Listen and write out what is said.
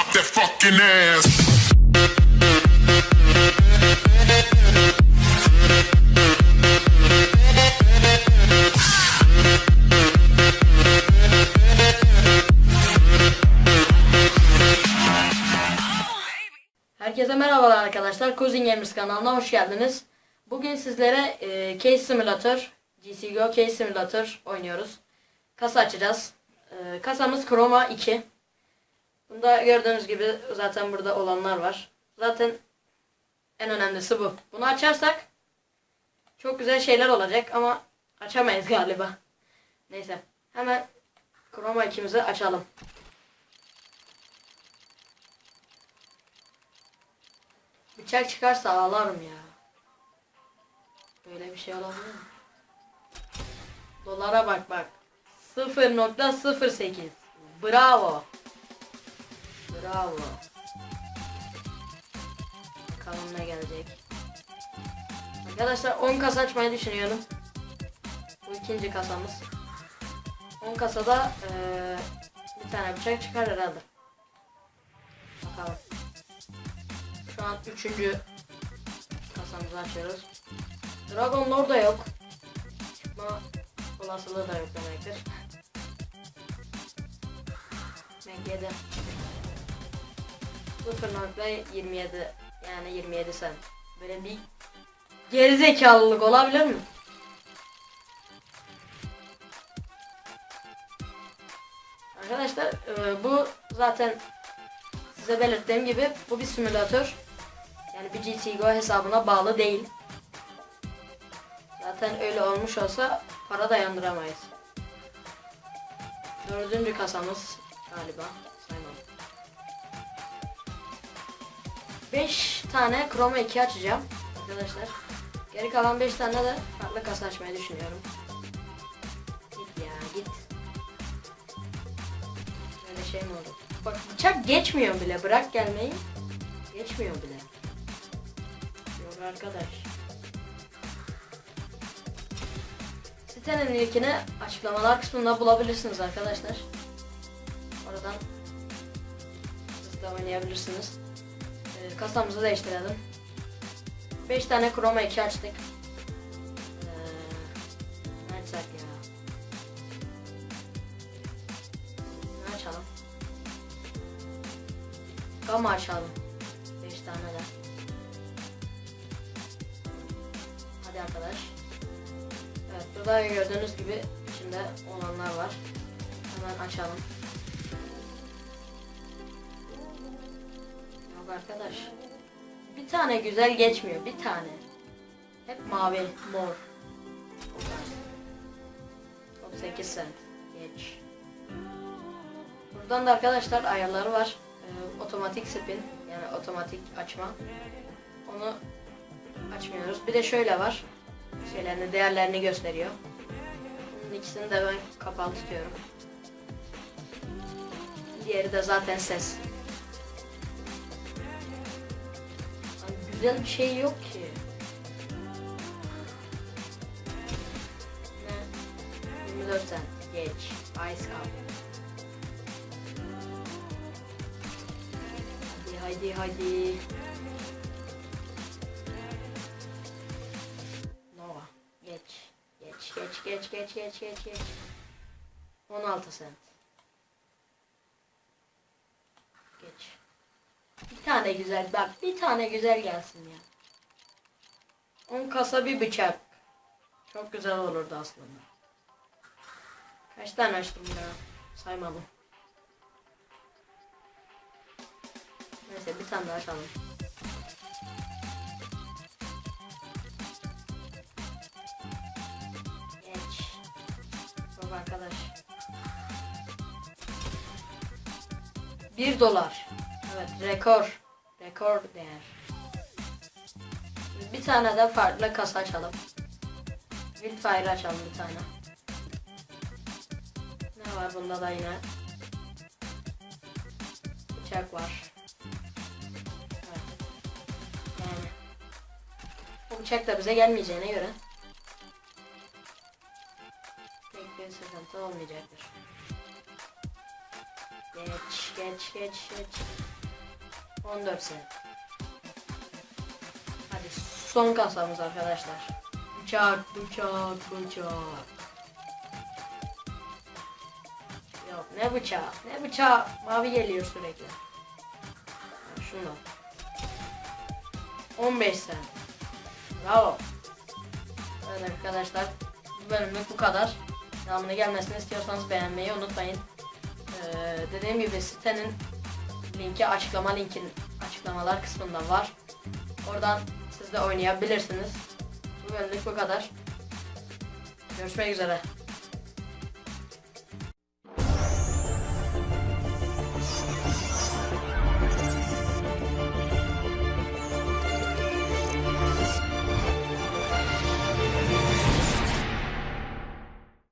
drop that fucking ass. Herkese merhabalar arkadaşlar. Cousin Gamers kanalına hoş geldiniz. Bugün sizlere e, Case Simulator, GCGO Case Simulator oynuyoruz. Kasa açacağız. E, kasamız Chroma 2. Bunda gördüğünüz gibi zaten burada olanlar var. Zaten en önemlisi bu. Bunu açarsak çok güzel şeyler olacak ama açamayız galiba. Neyse. Hemen Chroma 2'mizi açalım. Bıçak çıkarsa ağlarım ya. Böyle bir şey olabilir mi? Dolara bak bak. 0.08 Bravo. Bravo. Bakalım ne gelecek. Arkadaşlar 10 kasa açmayı düşünüyorum. Bu ikinci kasamız. 10 kasada eee, bir tane bıçak çıkar herhalde. Bakalım. Şu an üçüncü kasamızı açıyoruz. Dragon Lord yok. Çıkma olasılığı da yok demektir. Ben 7. 0.27 yani 27 sen. Böyle bir gerizekalılık olabilir mi? Arkadaşlar e, bu zaten size belirttiğim gibi bu bir simülatör. Yani bir GTGO hesabına bağlı değil. Zaten öyle olmuş olsa para dayandıramayız. Dördüncü kasamız galiba. 5 tane Chroma 2 açacağım arkadaşlar. Geri kalan 5 tane de farklı kasa açmayı düşünüyorum. Git ya git. Böyle şey mi oldu? Bak bıçak geçmiyor bile. Bırak gelmeyi. Geçmiyor bile. Yok arkadaş. Sitenin linkini açıklamalar kısmında bulabilirsiniz arkadaşlar. Oradan siz de oynayabilirsiniz. Ee, kasamızı değiştirelim. 5 tane Chroma 2 açtık. Ee, ne açsak ya? Açalım? Gamma açalım. 5 tane de. Hadi arkadaş. Evet burada gördüğünüz gibi içinde olanlar var. Hemen açalım. Arkadaş. Bir tane güzel geçmiyor. Bir tane. Hep mavi, mor. 38 cent. Geç. Buradan da arkadaşlar ayarları var. Ee, otomatik spin yani otomatik açma. Onu açmıyoruz. Bir de şöyle var. Şeylerini, değerlerini gösteriyor. Bunun ikisini de ben kapalı tutuyorum. Diğeri de zaten ses. Güzel bir şey yok ki. Ne? 24 cent. Geç. Ice Cup. Hadi hadi hadi. Nova. Geç. Geç geç geç geç geç geç geç. 16 cent. Geç. Bir tane güzel bak bir tane güzel gelsin ya. 10 kasa bir bıçak. Çok güzel olurdu aslında. Kaç tane açtım ya? Saymadım. Neyse bir tane daha açalım. Geç. Bak arkadaş. 1 dolar. Evet rekor. Rekor değer. Bir tane de farklı kasa açalım. Wildfire açalım bir tane. Ne var bunda da yine? Bıçak var. Yani. O bıçak da bize gelmeyeceğine göre. Pek bir sıkıntı olmayacaktır. Geç geç geç geç. 14 sen. Hadi son kasamız arkadaşlar. Bıçak bıçak bıçak. Yok ne bıçağı ne bıçağı mavi geliyor sürekli. Şunu. 15 sen. Bravo. Evet arkadaşlar bu bölümlük bu kadar. Devamını gelmesini istiyorsanız beğenmeyi unutmayın. Ee, dediğim gibi sitenin linki açıklama linkin açıklamalar kısmında var. Oradan siz de oynayabilirsiniz. Bu bölümlük bu kadar. Görüşmek üzere.